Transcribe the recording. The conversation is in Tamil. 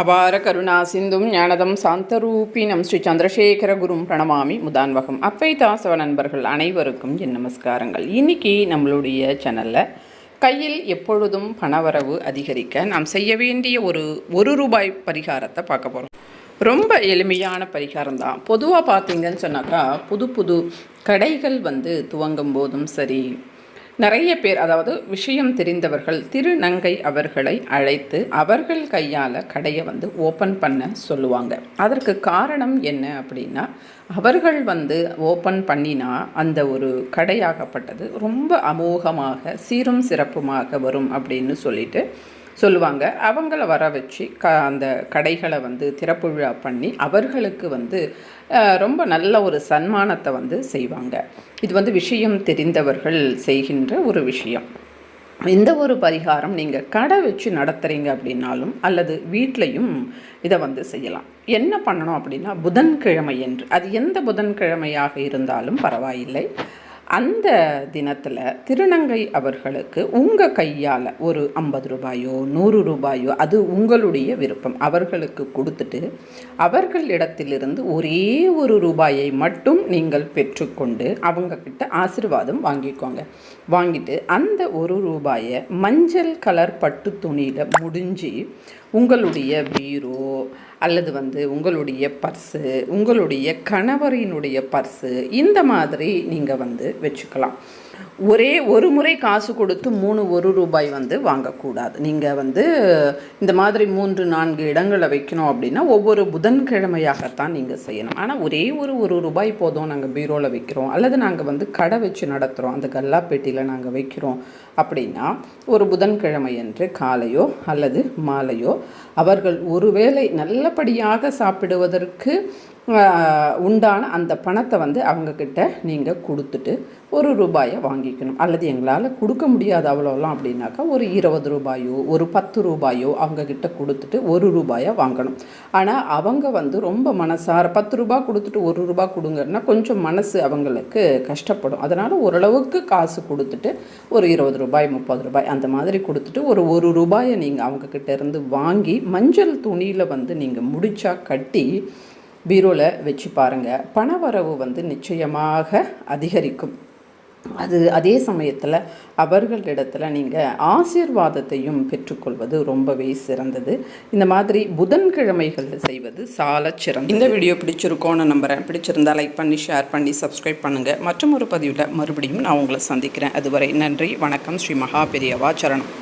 அபார கருணா சிந்தும் ஞானதம் சாந்தரூபினம் ஸ்ரீ சந்திரசேகர குரும் பிரணமாமி முதான்வகம். அத்வைதாசவ நண்பர்கள் அனைவருக்கும் என் நமஸ்காரங்கள். இன்னைக்கு நம்மளுடைய சேனலில் கையில் எப்பொழுதும் பணவரவு அதிகரிக்க நாம் செய்ய வேண்டிய ஒரு ஒரு ரூபாய் பரிகாரத்தை பார்க்க போகிறோம் ரொம்ப எளிமையான பரிகாரம் தான். பொதுவாக பார்த்தீங்கன்னு சொன்னாக்கா புது புது கடைகள் வந்து துவங்கும் போதும் சரி நிறைய பேர் அதாவது விஷயம் தெரிந்தவர்கள் திருநங்கை அவர்களை அழைத்து அவர்கள் கையால் கடையை வந்து ஓப்பன் பண்ண சொல்லுவாங்க. அதற்கு காரணம் என்ன அப்படின்னா அவர்கள் வந்து ஓப்பன் பண்ணினா அந்த ஒரு கடையாகப்பட்டது ரொம்ப அமோகமாக சீரும் சிறப்புமாக வரும் அப்படின்னு சொல்லிட்டு சொல்லுவாங்க. அவங்கள வர வச்சு க அந்த கடைகளை வந்து திறப்பு விழா பண்ணி அவர்களுக்கு வந்து ரொம்ப நல்ல ஒரு சன்மானத்தை வந்து செய்வாங்க. இது வந்து விஷயம் தெரிந்தவர்கள் செய்கின்ற ஒரு விஷயம். எந்த ஒரு பரிகாரம் நீங்கள் கடை வச்சு நடத்துகிறீங்க அப்படின்னாலும் அல்லது வீட்லேயும் இதை வந்து செய்யலாம். என்ன பண்ணணும் அப்படின்னா புதன்கிழமை என்று. அது எந்த புதன்கிழமையாக இருந்தாலும் பரவாயில்லை. அந்த தினத்தில் திருநங்கை அவர்களுக்கு உங்கள் கையால் ஒரு ஐம்பது ரூபாயோ நூறு ரூபாயோ அது உங்களுடைய விருப்பம். அவர்களுக்கு கொடுத்துட்டு அவர்களிடத்திலிருந்து ஒரே ஒரு ரூபாயை மட்டும் நீங்கள் பெற்றுக்கொண்டு அவங்கக்கிட்ட ஆசீர்வாதம் வாங்கிக்கோங்க. வாங்கிட்டு அந்த ஒரு ரூபாயை மஞ்சள் கலர் பட்டு துணியில் முடிஞ்சு உங்களுடைய பீரோ அல்லது வந்து உங்களுடைய பர்ஸு உங்களுடைய கணவரினுடைய பர்ஸு இந்த மாதிரி நீங்கள் வந்து வச்சுக்கலாம். ஒரே ஒரு முறை காசு கொடுத்து மூணு ஒரு ரூபாய் வந்து வாங்கக்கூடாது. நீங்கள் வந்து இந்த மாதிரி மூன்று நான்கு இடங்களை வைக்கணும் அப்படின்னா ஒவ்வொரு புதன்கிழமையாகத்தான் நீங்கள் செய்யணும். ஆனால் ஒரே ஒரு ஒரு ரூபாய் போதும் நாங்கள் பீரோவில் வைக்கிறோம். அல்லது நாங்கள் வந்து கடை வச்சு நடத்துகிறோம் அந்த கல்லாப்பேட்டியில் நாங்கள் வைக்கிறோம் அப்படின்னா ஒரு புதன்கிழமை என்று காலையோ அல்லது மாலையோ அவர்கள் ஒருவேளை நல்லபடியாக சாப்பிடுவதற்கு உண்டான அந்த பணத்தை வந்து அவங்கக்கிட்ட நீங்கள் கொடுத்துட்டு ஒரு ரூபாயை வாங்கிக்கணும். அல்லது எங்களால் கொடுக்க முடியாது அவ்வளோலாம் அப்படின்னாக்கா ஒரு இருபது ரூபாயோ ஒரு பத்து ரூபாயோ அவங்கக்கிட்ட கொடுத்துட்டு ஒரு ரூபாயை வாங்கணும். ஆனால் அவங்க வந்து ரொம்ப மனசார பத்து ரூபாய் கொடுத்துட்டு ஒரு ரூபாய் கொடுங்கன்னா கொஞ்சம் மனசு அவங்களுக்கு கஷ்டப்படும். அதனால் ஓரளவுக்கு காசு கொடுத்துட்டு ஒரு இருபது ரூபாய் முப்பது ரூபாய் அந்த மாதிரி கொடுத்துட்டு ஒரு ஒரு ரூபாயை நீங்கள் அவங்கக்கிட்ட இருந்து வாங்கி மஞ்சள் துணியில் வந்து நீங்கள் முடிச்சா கட்டி பீரோவில் வச்சு பாருங்கள் பணவரவு வந்து நிச்சயமாக அதிகரிக்கும். அது அதே சமயத்தில் அவர்களிடத்தில் நீங்கள் ஆசீர்வாதத்தையும் பெற்றுக்கொள்வது ரொம்பவே சிறந்தது. இந்த மாதிரி புதன்கிழமைகளில் செய்வது சால சிறந்தது. இந்த வீடியோ பிடிச்சிருக்கோன்னு நம்புகிறேன் பிடிச்சிருந்தால் லைக் பண்ணி ஷேர் பண்ணி சப்ஸ்கிரைப் பண்ணுங்கள் மற்றும் ஒரு பதிவில் மறுபடியும் நான் உங்களை சந்திக்கிறேன். அதுவரை நன்றி வணக்கம். ஸ்ரீ மகா பெரியவா சரணம்.